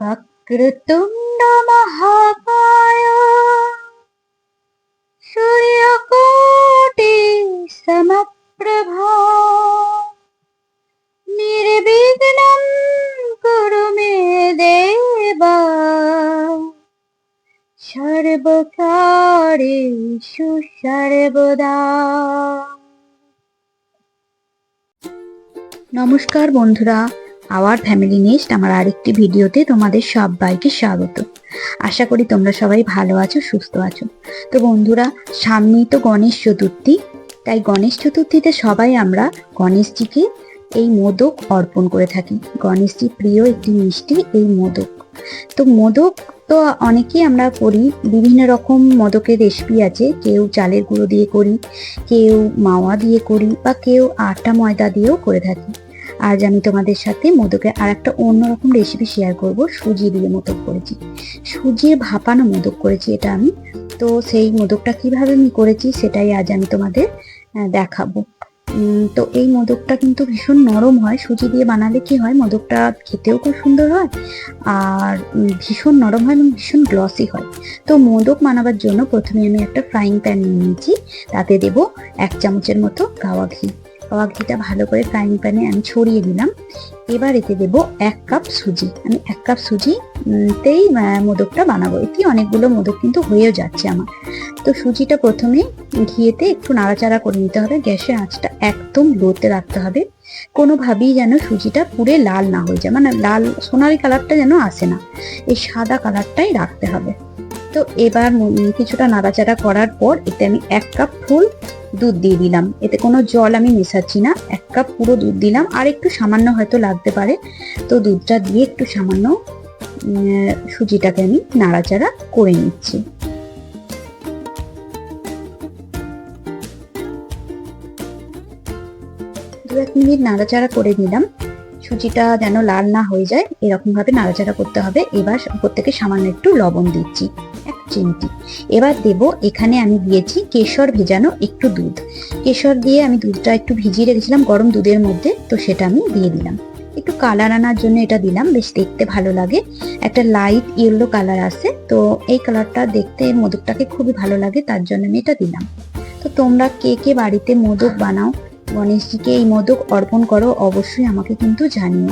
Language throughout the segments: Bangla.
वक्रतुण्ड महाकाय सूर्यकोटि समप्रभा निर्विघ्नं कुरु मे देव সর্বকারেষু সর্বদা নমস্কার বন্ধুরা আওয়ার ফ্যামিলি নেস্ট আমার আরেকটি ভিডিওতে তোমাদের সবাইকে স্বাগত। আশা করি তোমরা সবাই ভালো আছো, সুস্থ আছো। তো বন্ধুরা, সামনেই তো গণেশ চতুর্থী। তাই গণেশ চতুর্থীতে সবাই আমরা গণেশজিকে এই মোদক অর্পণ করে থাকি। গণেশজি প্রিয় একটি মিষ্টি, এই মোদক। তো মোদক তো অনেকেই আমরা করি, বিভিন্ন রকম মোদকের রেসিপি আছে। কেউ চালের গুঁড়ো দিয়ে করি, কেউ মাওয়া দিয়ে করি, বা কেউ আটা ময়দা দিয়েও করে থাকি। আজ আমি তোমাদের সাথে মোদকের আর একটা অন্যরকম রেসিপি শেয়ার করব, সুজি দিয়ে মোদক করেছি। সুজির ভাপানো মোদক করেছি এটা আমি। তো সেই মোদকটা কীভাবে আমি করেছি সেটাই আজ আমি তোমাদের দেখাবো। তো এই মোদকটা কিন্তু ভীষণ নরম হয়। সুজি দিয়ে বানালে কি হয় মোদকটা খেতেও খুব সুন্দর হয় আর ভীষণ নরম হয় এবং ভীষণ গ্লসি হয়। তো মোদক বানাবার জন্য প্রথমে আমি একটা ফ্রাইং প্যান নিয়ে নিয়েছি। তাতে দেব এক চামচের মতো গাওয়া ঘি। ঘিটা ভালো করে ফ্রাইং প্যানে আমি ছড়িয়ে দিলাম। এবার এতে দেব এক কাপ সুজি। আমি এক কাপ সুজি উম, তেই মোদকটা বানাবো। এতে অনেকগুলো মোদক কিন্তু হয়েও যাচ্ছে আমার। তো সুজিটা প্রথমে ঘিয়েতে একটু নাড়াচাড়া করে নিতে হবে। গ্যাসের আঁচটা একদম লোতে রাখতে হবে। কোনোভাবেই যেন সুজিটা পুরে লাল না হয়ে যায়। মানে লাল সোনালি কালারটা যেন আসে না। এই সাদা কালারটাই রাখতে হবে। তো এবার কিছুটা নাড়াচাড়া করার পর এতে আমি এক কাপ ফুল দুধ দিয়ে দিলাম। এতে কোনো জল আমি মেশাচ্ছি না। এক কাপ পুরো দুধ দিলাম। আর একটু সামান্য হয়তো লাগতে পারে। তো দুধটা দিয়ে একটু সামান্য সুজিটাকে আমি নাড়াচাড়া করে নিচ্ছি। দু এক মিনিট নাড়াচাড়া করে নিলাম। সুজিটা যেন লাল না হয়ে যায়, এরকমভাবে নাড়াচাড়া করতে হবে। এবার উপর থেকে সামান্য একটু লবণ দিচ্ছি। চিমটি এবার দেব, এখানে আমি দিয়েছি কেশর ভেজানো একটু দুধ। কেশর দিয়ে আমি দুধটা একটু ভিজিয়ে রেখেছিলাম গরম দুধের মধ্যে, তো সেটা আমি দিয়ে দিলাম। একটু কালার আনার জন্য এটা দিলাম, বেশ দেখতে ভালো লাগে। একটা লাইট ইয়েলো কালার আসে তো এই কালারটা দেখতে মোদকটাকে খুবই ভালো লাগে, তার জন্য আমি এটা দিলাম। তো তোমরা কে কে বাড়িতে মোদক বানাও, গণেশজিকে এই মোদক অর্পণ করো, অবশ্যই আমাকে কিন্তু জানিও।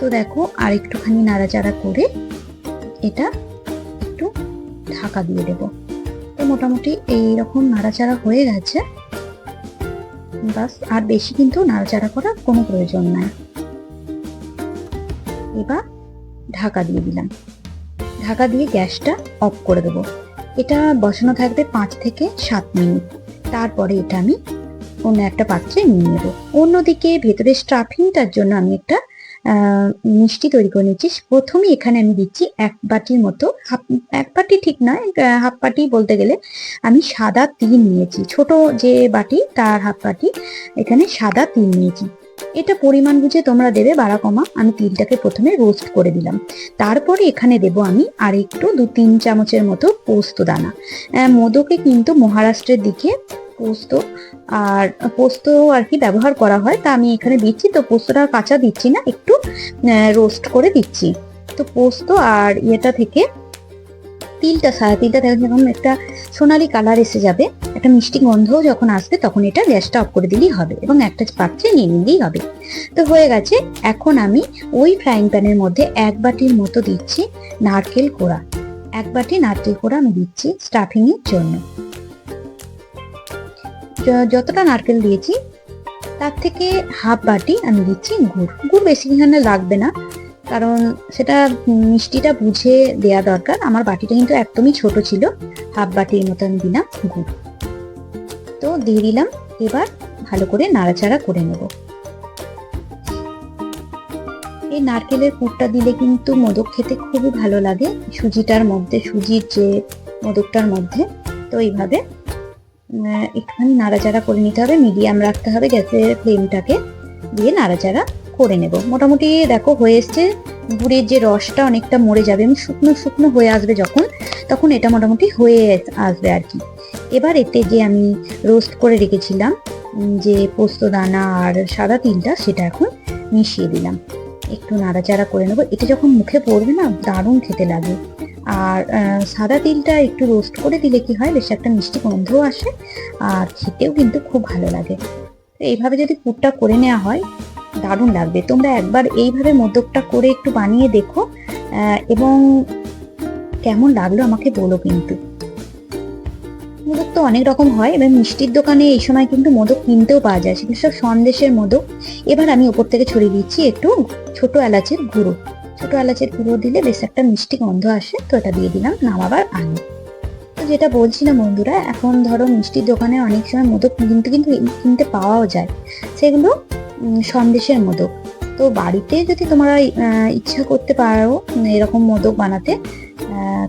তো দেখো আর একটুখানি নাড়াচাড়া করে এটা একটু ঢাকা দিয়ে দেব। তো মোটামুটি এই রকম নাড়াচাড়া হয়ে গেছে। বাস, আর বেশি কিন্তু নাড়াচাড়া করার কোনো প্রয়োজন নাই। এবার ঢাকা দিয়ে দিলাম। ঢাকা দিয়ে গ্যাসটা অফ করে দেবো। এটা বসানো থাকবে পাঁচ থেকে সাত মিনিট। তারপরে এটা আমি অন্য একটা পাত্রে নিয়ে নেব। অন্যদিকে ভেতরে স্টাফিংটার জন্য আমি একটা মিষ্টি তৈরি করে নিচ্ছি প্রথমে এখানে আমি দিচ্ছি এক বাটির মতো, হাফ, এক বাটি ঠিক নয় হাফ বাটি বলতে গেলে আমি সাদা তিল নিয়েছি। ছোট যে বাটি, তার হাফ বাটি এখানে সাদা তিল নিয়েছি। এটা পরিমাণ বুঝে তোমরা দেবে বাড়া কমা। আমি তিলটাকে প্রথমে রোস্ট করে দিলাম। তারপরে এখানে দেব আমি আর একটু দু তিন চামচের মতো পোস্ত দানা। মোদকে কিন্তু মহারাষ্ট্রের দিকে পোস্ত আর পোস্ত আর কি ব্যবহার করা হয়, তা আমি এখানে দিচ্ছি। তো পোস্তটা কাঁচা দিচ্ছি না, একটু রোস্ট করে দিচ্ছি। তো পোস্ত আর ইয়েটা থেকে তিলটা, সাদা তিলটা যখন একটা সোনালি কালার এসে যাবে, একটা মিষ্টি গন্ধ যখন আসবে, তখন এটা গ্যাসটা অফ করে দিলেই হবে এবং একটা পাত্রে নিয়ে নিলেই হবে। তো হয়ে গেছে, এখন আমি ওই ফ্রাইং প্যানের মধ্যে এক বাটির মতো দিচ্ছি নারকেল কোড়া। এক বাটি নারকেল কোড়া আমি দিচ্ছি স্টাফিংয়ের জন্য। যতটা নারকেল দিয়েছি, তার থেকে হাফ বাটি আমি দিচ্ছি গুড়। গুড় বেশি এখানে লাগবে না, কারণ সেটা মিষ্টিটা বুঝে দেয়া দরকার। আমার বাটিটা কিন্তু একদমই ছোট ছিল, হাফ বাটির মতো আমি দিলাম গুড়। তো দিয়ে দিলাম, এবার ভালো করে নাড়াচাড়া করে নেব। এই নারকেলের পুরটা দিলে কিন্তু মোদক খেতে খুবই ভালো লাগে, সুজিটার মধ্যে, সুজির যে মোদকটার মধ্যে, তো এইভাবে একটুখানি নাড়াচাড়া করে নিতে হবে, মিডিয়াম রাখতে হবে গ্যাসের ফ্লেমটাকে দিয়ে নাড়াচাড়া করে নেব। মোটামুটি দেখো, হয়ে এসছে। গুড়ের যে রসটা অনেকটা মরে যাবে এবং শুকনো শুকনো হয়ে আসবে যখন, তখন এটা মোটামুটি হয়ে আসবে আর কি। এবার এতে যে আমি রোস্ট করে রেখেছিলাম যে পোস্ত দানা আর সাদা তিলটা, সেটা এখন মিশিয়ে দিলাম। একটু নাড়াচাড়া করে নেব। এটা যখন মুখে পড়বে না, দারুণ খেতে লাগে। আর সাদা তিলটা একটু রোস্ট করে দিলে কি হয়, বেশ একটা মিষ্টি গন্ধও আসে, আর খেতেও কিন্তু খুব ভালো লাগে। এইভাবে যদি পুরটা করে নেওয়া হয়, দারুণ লাগবে। তোমরা একবার এইভাবে মোদকটা করে একটু বানিয়ে দেখো এবং কেমন লাগল আমাকে বলো কিন্তু। মোদক তো অনেক রকম হয়, এবার মিষ্টির দোকানে এই সময় কিন্তু মোদক কিনতেও পাওয়া যায়। সেগুলো সব সন্দেশের মোদক। এবার আমি ওপর থেকে ছড়িয়ে দিচ্ছি একটু ছোট এলাচের গুঁড়ো। ছোট এলাচের গুঁড়ো দিলে বেশ একটা মিষ্টি গন্ধ আসে, তো এটা দিয়ে দিলাম নামাবার আগে তো যেটা বলছিলাম বন্ধুরা, এখন ধরো মিষ্টির দোকানে অনেক সময় মোদক কিন্তু কিন্তু কিনতে পাওয়াও যায়। সেগুলো সন্দেশের মোদক। তো বাড়িতে যদি তোমরা ইচ্ছা করতে পারো এরকম মোদক বানাতে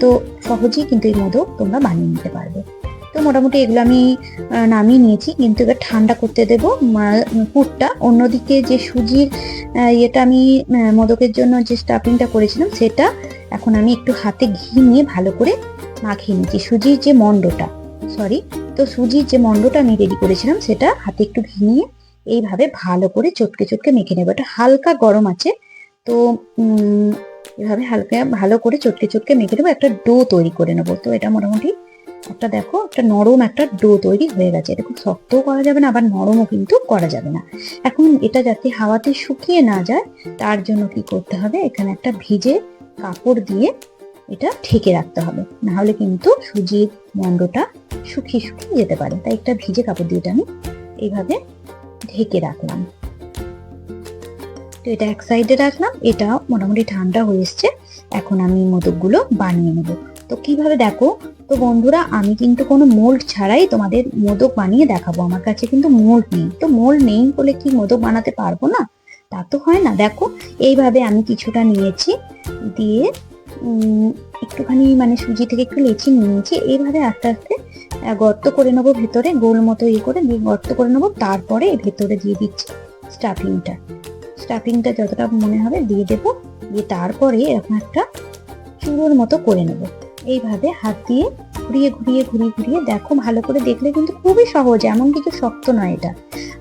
তো সহজেই কিন্তু এই মোদক তোমরা বানিয়ে নিতে পারবে। তো মোটামুটি এগুলো আমি নামিয়ে নিয়েছি। কিন্তু এবার ঠান্ডা করতে দেবো পুরটা। অন্যদিকে যে সুজির ইয়েটা আমি মোদকের জন্য যে স্টাফিংটা করেছিলাম সেটা এখন আমি একটু হাতে ঘি নিয়ে ভালো করে মাখিয়ে নিয়েছি সুজির যে মন্ডটা সরি তো সুজির যে মন্ডটা আমি রেডি করেছিলাম সেটা হাতে একটু ঘি নিয়ে এইভাবে ভালো করে চটকে চটকে মেখে নেব। এটা হালকা গরম আছে, তো এভাবে হালকা ভালো করে চটকে চটকে মেখে নেব। একটা ডো তৈরি করে নেব। তো এটা মোটামুটি একটা দেখো, একটা নরম একটা ডো তৈরি হয়ে গেছে। এটা খুব শক্তও করা যাবে না, আবার নরমও কিন্তু করা যাবে না। এখন এটা যাতে হাওয়াতে শুকিয়ে না যায়, তার জন্য কি করতে হবে? এখানে একটা ভিজে কাপড় দিয়ে এটা ঢেকে রাখতে হবে। না হলে কিন্তু সুজির মন্ডটা শুকিয়ে শুকিয়ে যেতে পারে। তাই একটা ভিজে কাপড় দিয়ে এটা আমি এইভাবে ঢেকে রাখলাম। তো এটা এক সাইডে রাখলাম এটা মোটামুটি ঠান্ডা হয়ে এসছে। এখন আমি মোদকগুলো বানিয়ে নেব। তো কীভাবে দেখো তো বন্ধুরা, আমি কিন্তু কোনো মোল্ড ছাড়াই তোমাদের মোদক বানিয়ে দেখাবো। আমার কাছে কিন্তু মোল্ড নেই। তো মোল্ড নেই বলে কি মোদক বানাতে পারব না? তা তো হয় না। দেখো, এইভাবে আমি কিছুটা নিয়েছি। দিয়ে একটুখানি মানে সুজি থেকে একটু লেচি নিয়েছি। এইভাবে আস্তে আস্তে গর্ত করে নেব ভেতরে, গোল মতো ইয়ে করে দিয়ে গর্ত করে নেব। তারপরে ভেতরে দিয়ে দিচ্ছি স্টাফিংটা। স্টাফিংটা যতটা মনে হবে দিয়ে দেবো। দিয়ে তারপরে এরকম একটা চুড়োর মতো করে নেব। এইভাবে হাত দিয়ে ঘুরিয়ে ঘুরিয়ে ঘুরিয়ে ঘুরিয়ে দেখো ভালো করে দেখলে কিন্তু খুবই সহজ, এমন কিছু শক্ত নয় এটা।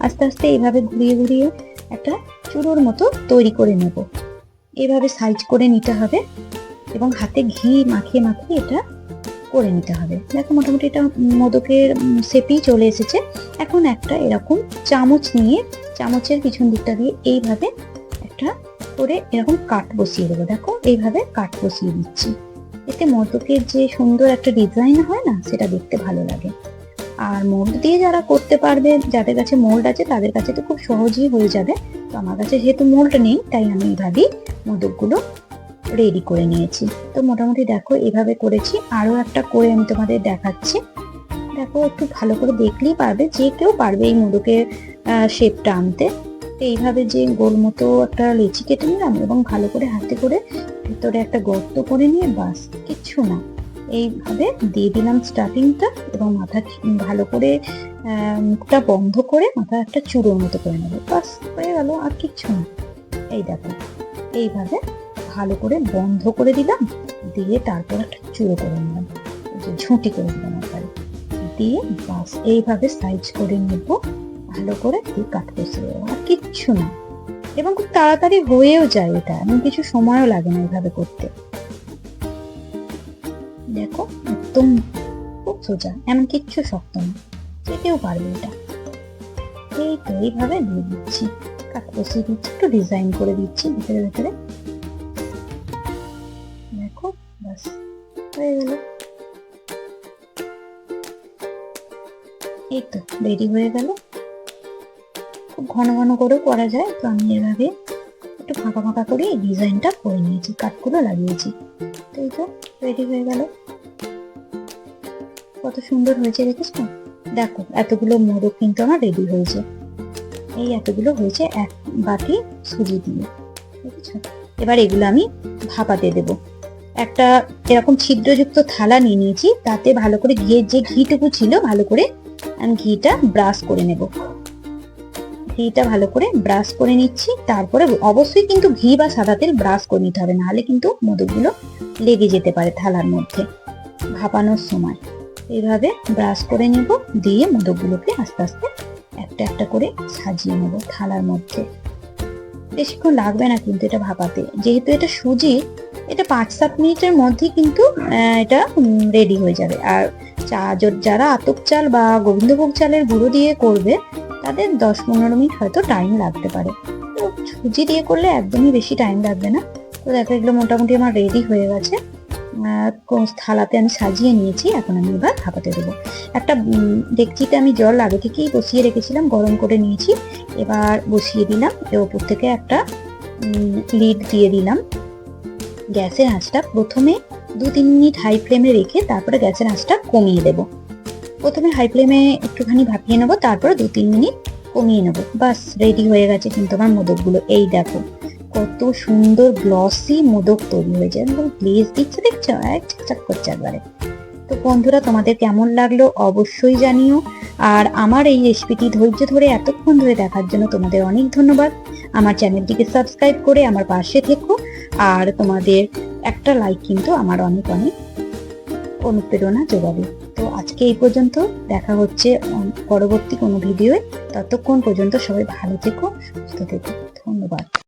আস্তে আস্তে এইভাবে ঘুরিয়ে ঘুরিয়ে একটা চুড়োর মতো তৈরি করে নেব। এইভাবে সাইজ করে নিতে হবে এবং হাতে ঘি মাখিয়ে মাখিয়ে এটা করে নিতে হবে। দেখো মোটামুটি এটা মোদকের শেপেই চলে এসেছে। এখন একটা এরকম চামচ নিয়ে, চামচের পিছন দিকটা দিয়ে এইভাবে একটা করে এরকম কাট বসিয়ে দেবো। দেখো এইভাবে কাট বসিয়ে দিচ্ছি। এতে মোদকের যে সুন্দর একটা ডিজাইন হয় না, সেটা দেখতে ভালো লাগে। আর মোল্ড দিয়ে যারা করতে পারবে, যাদের কাছে মোল্ড আছে, তাদের কাছে তো খুব সহজেই হয়ে যাবে। তো আমার কাছে যেহেতু মোল্ড নেই, তাই আমি এইভাবেই মোদকগুলো রেডি করে নিয়েছি। তো মোটামুটি দেখো, এভাবে করেছি। আরও একটা করে আমি তোমাদের দেখাচ্ছি। দেখো, একটু ভালো করে দেখলেই পারবে, যে কেউ পারবে এই মোদকের শেপটা আনতে। এইভাবে যে গোল মতো একটা লেচি কেটে নিলাম এবং ভালো করে হাতে করে ভিতরে একটা গর্ত করে নিয়ে বাস, কিচ্ছু না। এইভাবে দিয়ে দিলাম স্টাফিংটা এবং মাথা ভালো করে মুখটা বন্ধ করে মাথা একটা চূড়োর মতো করে নেব। বাস, হয়ে গেল, আর কিচ্ছু না। এই দেখো, এইভাবে ভালো করে বন্ধ করে দিলাম, দিয়ে তারপর একটা চুড়ো করে নিলাম যে ঝুঁটি করে দিলাম একবারে। দিয়ে বাস, এইভাবে সাইজ করে নেব, ভালো করে দিয়ে কাট দেবো আর কিচ্ছু না। এবং খুব তাড়াতাড়ি হয়েও যায় এটা। এমন কিছু সময়ও লাগে না এইভাবে করতে। দেখো, একদম খুব সোজা, এমন কিচ্ছু শক্ত না। কেউ পারবে এটা। এই তো এইভাবে দিয়ে দিচ্ছি। বসিয়ে দিচ্ছি একটু ডিজাইন করে দিচ্ছি ভিতরে ভিতরে। দেখো বাস হয়ে গেল। এই তো রেডি হয়ে গেল। খুব ঘন ঘন করেও করা যায়, তো আমি এভাবে একটু ফাঁকা ফাঁকা করে এই ডিজাইনটা করে নিয়েছি, কাঠগুলো লাগিয়েছি। তো এই তো রেডি হয়ে গেল। কত সুন্দর হয়েছে, দেখেছ? দেখো, এতগুলো মোদক কিন্তু আমার রেডি হয়েছে। এই এতগুলো হয়েছে এক বাটি সুজি দিয়ে বুঝেছ এবার এগুলো আমি ভাপাতে দেবো। একটা এরকম ছিদ্রযুক্ত থালা নিয়ে নিয়েছি, তাতে ভালো করে ঘিয়ের যে ঘিটুকু ছিল, ভালো করে আমি ঘিটা ব্রাশ করে নেব। ঘিটা ভালো করে ব্রাশ করে নিচ্ছি। তারপরে অবশ্যই কিন্তু ঘি বা সাদা তেল ব্রাশ করে নিতে হবে, নাহলে কিন্তু মোদকগুলো লেগে যেতে পারে থালার মধ্যে ভাপানোর সময়। এইভাবে ব্রাশ করে নেব, দিয়ে মোদকগুলোকে আস্তে আস্তে একটা একটা করে সাজিয়ে নেব থালার মধ্যে। বেশিক্ষণ লাগবে না কিন্তু এটা ভাপাতে। যেহেতু এটা সুজি, এটা পাঁচ সাত মিনিটের মধ্যেই কিন্তু এটা রেডি হয়ে যাবে। আর চা যারা আতপ চাল বা গোবিন্দভোগ চালের গুঁড়ো দিয়ে করবে তাদের দশ পনেরো মিনিট হয়তো টাইম লাগতে পারে। তো সুজি দিয়ে করলে একদমই বেশি টাইম লাগবে না। তো দেখো এগুলো মোটামুটি আমার রেডি হয়ে গেছে। থালাতে আমি সাজিয়ে নিয়েছি, এখন আমি এবার ভাপাতে দেবো। একটা ডেকচিতে আমি জল আগে থেকেই বসিয়ে রেখেছিলাম, গরম করে নিয়েছি। এবার বসিয়ে দিলাম এর ওপর থেকে একটা লিড দিয়ে দিলাম। গ্যাসের আঁচটা প্রথমে দু তিন মিনিট হাই ফ্লেমে রেখে তারপরে গ্যাসের আঁচটা কমিয়ে দেব। প্রথমে হাই ফ্লেমে একটুখানি ভাপিয়ে নেব, তারপরে দু তিন মিনিট কমিয়ে নেব। বাস রেডি হয়ে গেছে কিন্তু আমার মোদকগুলো। এই দেখো, কত সুন্দর গ্লসি মোদক তৈরি হয়েছে। একদম গ্লেজ দিচ্ছে, দেখছ? এক চাকচাক করছে একবারে। তো বন্ধুরা, তোমাদের কেমন লাগল অবশ্যই জানিও। আর আমার এই রেসিপিটি ধৈর্য ধরে এতক্ষণ ধরে দেখার জন্য তোমাদের অনেক ধন্যবাদ। আমার চ্যানেলটিকে সাবস্ক্রাইব করে আমার পাশে থেকো। আর তোমাদের একটা লাইক কিন্তু আমার অনেক অনেক অনুপ্রেরণা যোগাবে। তো আজকে এই পর্যন্ত। দেখা হচ্ছে পরবর্তী কোনো ভিডিওয়ে। ততক্ষণ পর্যন্ত সবাই ভালো থেকো, সুস্থ থেকো। ধন্যবাদ।